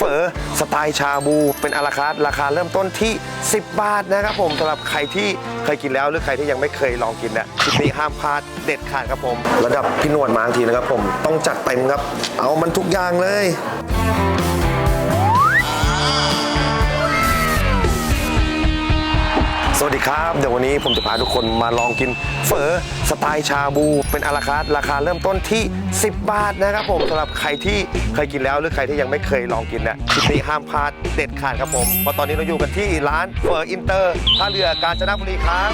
เฝอสไตล์ชาบู เป็นอาราคาร์ดราคาเริ่มต้นที่ 10 บาทนะครับผมสำหรับใครที่เคยกินแล้วหรือใครที่ยังไม่เคยลองกินเนี่ยคลิปนี้ห้ามพลาดเด็ดขาดครับผม ระดับพี่หนวดมาทันทีนะครับผมต้องจัดเต็มครับ เอามันทุกอย่างเลย สวัสดีครับ เดี๋ยววันนี้ผมจะพาทุกคนมาลองกินเฝอสไตล์ชาบู เป็นอาราคาร์ทราคาเริ่มต้นที่ 10 บาทนะครับผมสำหรับใครที่เคยกินแล้วหรือใครที่ยังไม่เคยลองกินเนี่ยคลิปนี้ห้ามพลาดเด็ดขาดครับผมเพราะตอนนี้เราอยู่กันที่ร้านเฝออินเตอร์ท่าเรือกาญจนบุรีครับ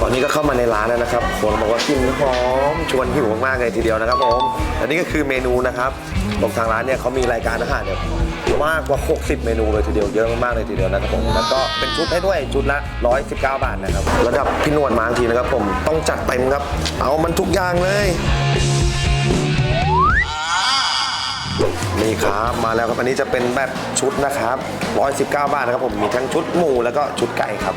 ตอนนี้ก็เข้ามาในร้านแล้วนะครับคนบอกว่ากลินหอมชวนหิวมากๆเลยทีเดียวนะครับผมอันนี้ก็คือเมนูนะครับของทางร้านเนี่ยเขามีรายการอาหารเนี่ยมากกว่า 60 เมนูเลยทีเดียวเยอะมากๆเลยทีเดียวนะครับผมแล้วก็เป็นชุดให้ด้วยชุดละ 119 บาทนะครับระดับพี่นวดมาทีนะครับผมต้องจัดเต็มครับ เอามันทุกอย่างเลยนี่ครับมาแล้วครับอันนี้จะเป็นแบบชุดนะครับ 119 บาทนะครับผมมีทั้งชุดหมูแล้วก็ชุดไก่ครับ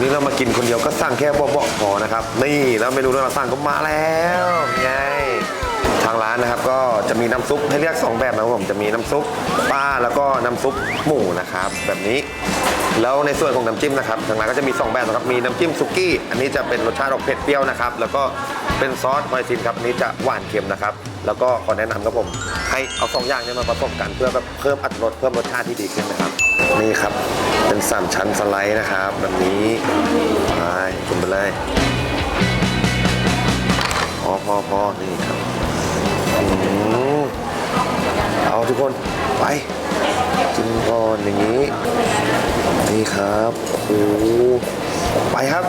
วันนี้เรามากินคนเดียวก็สั่งแค่เบาๆพอนะครับ นี่แล้วเมนูที่เราสั่งก็มาแล้วไงทางร้านนะครับก็จะมีน้ำซุปให้เลือกสองแบบนะครับผมจะมีน้ำซุปปลาแล้วก็น้ำซุปหมูนะครับแบบนี้ แล้วในส่วนของน้ำจิ้มนะครับทางร้านก็จะมีสองแบบนะครับมีน้ำจิ้มซุกี้ อันนี้จะเป็นรสชาติออกเผ็ดเปรี้ยวนะครับแล้วก็เป็นซอสหอยซินครับอันนี้จะหวานเค็มนะครับ แล้วก็ขอแนะนำครับผม เอาสองอย่างเนี้มาผสมกันเพื่อแบบเพิ่มอรรถรสเพิ่มรสชาติที่ดีขึ้นนะครับนี่ครับเป็นสามชั้นสไลด์นะครับแบบนี้ไปกินไปเลยพอพอพอนี่ครับอเอาทุกคนไปกินก่อนอย่างนี้นี่ครับโอ้ไปครับ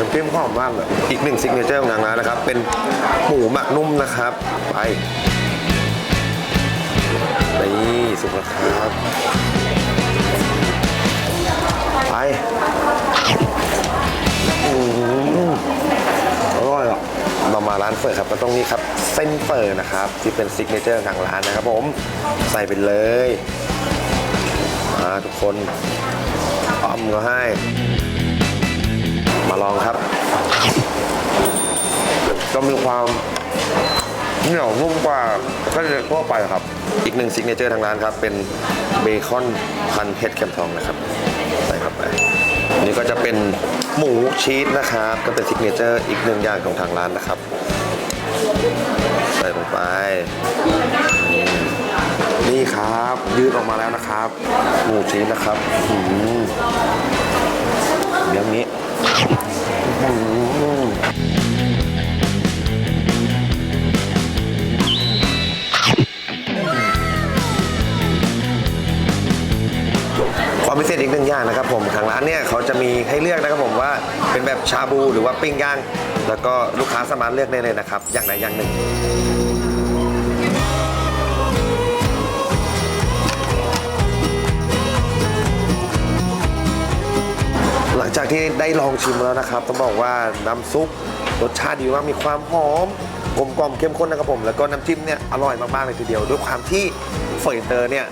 น้ำจิ้มหอมมากเลยอีกหนึ่งซิกเนเจอร์ของทางร้านนะครับ เป็นหมูหมักนุ่มนะครับ ไปนี่สุกแล้วครับ ไปอืมอร่อยอะเรามาร้านเฟิร์ครับก็ต้องนี่ครับ เส้นเฟิร์นะครับ ที่เป็นซิกเนเจอร์ของทางร้านนะครับผมใส่ไปเลยมาทุกคนอ้อมก็ให้ มาลองครับ ก็มีความเหนียวนุ่มกว่าก็จะทั่วไปครับ อีกหนึ่งซิกเนเจอร์ทางร้านครับ เป็นเบคอนพันเห็ดเข็มทองนะครับใส่เข้าไปนี่ก็จะเป็นหมูชีสนะครับ ก็เป็นซิกเนเจอร์อีกหนึ่งอย่างของทางร้านนะครับ ใส่ลงไป นี่ครับยืดออกมาแล้วนะครับ หมูชีสนะครับเรื่องนี้อืม ความพิเศษอีกหนึ่งอย่างนะครับผมทางร้านเนี่ยเขาจะมีให้เลือกนะครับผมว่าเป็นแบบชาบูหรือว่าปิ้งย่าง แล้วก็ลูกค้าสามารถเลือกได้เลยนะครับ อย่างใดอย่างหนึ่ง หลังจากที่ได้ลองชิมแล้วนะครับ ต้องบอกว่าน้ำซุปรสชาติดีมากมีความหอมกลมกล่อมเข้มข้นนะครับผม แล้วก็น้ำจิ้มเนี่ยอร่อยมากๆเลยทีเดียวด้วยความที่ เฟยเตอร์เนี่ย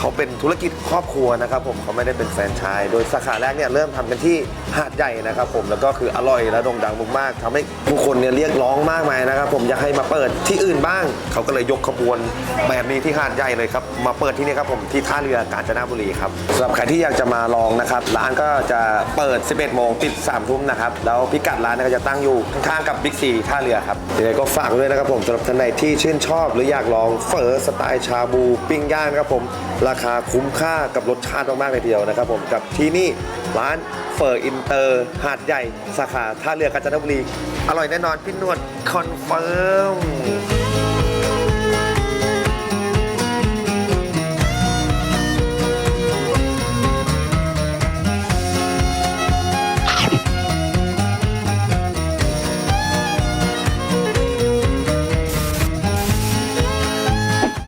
เขาเป็นธุรกิจครอบครัวนะครับผมเขาไม่ได้เป็นแฟรนไชส์โดยสาขาแรกเนี่ยเริ่มทำกันที่หาดใหญ่นะครับผมแล้วก็คืออร่อยและโด่งดังมากๆทำให้ผู้คนเนี่ยเรียกร้องมากมายนะครับผมอยากให้มาเปิดที่อื่นบ้าง เขาก็เลยยกขบวนแบบนี้ที่หาดใหญ่เลยครับมาเปิดที่นี่ครับผมที่ท่าเรือกาญจนบุรีครับสำหรับใครที่อยากจะมาลองนะครับร้านก็จะเปิด 11 โมงปิด 3 ทุ่มนะครับแล้วพิกัดร้านก็จะตั้งอยู่ข้างๆกับบิ๊กซีท่าเรือครับยังไงก็ฝากด้วยนะครับผมสำหรับท่านใดที่ชื่นชอบ หรืออยากลองเฝอสไตล์ชาบูปิ้งย่างนะครับผมราคาคุ้มค่ากับรสชาติมากๆเลยทีเดียวนะครับผมกับที่นี่ร้านเฟอร์อินเตอร์ หาดใหญ่ สาขาท่าเรือกาญจนบุรี อร่อยแน่นอนพี่นวดคอนเฟิร์ม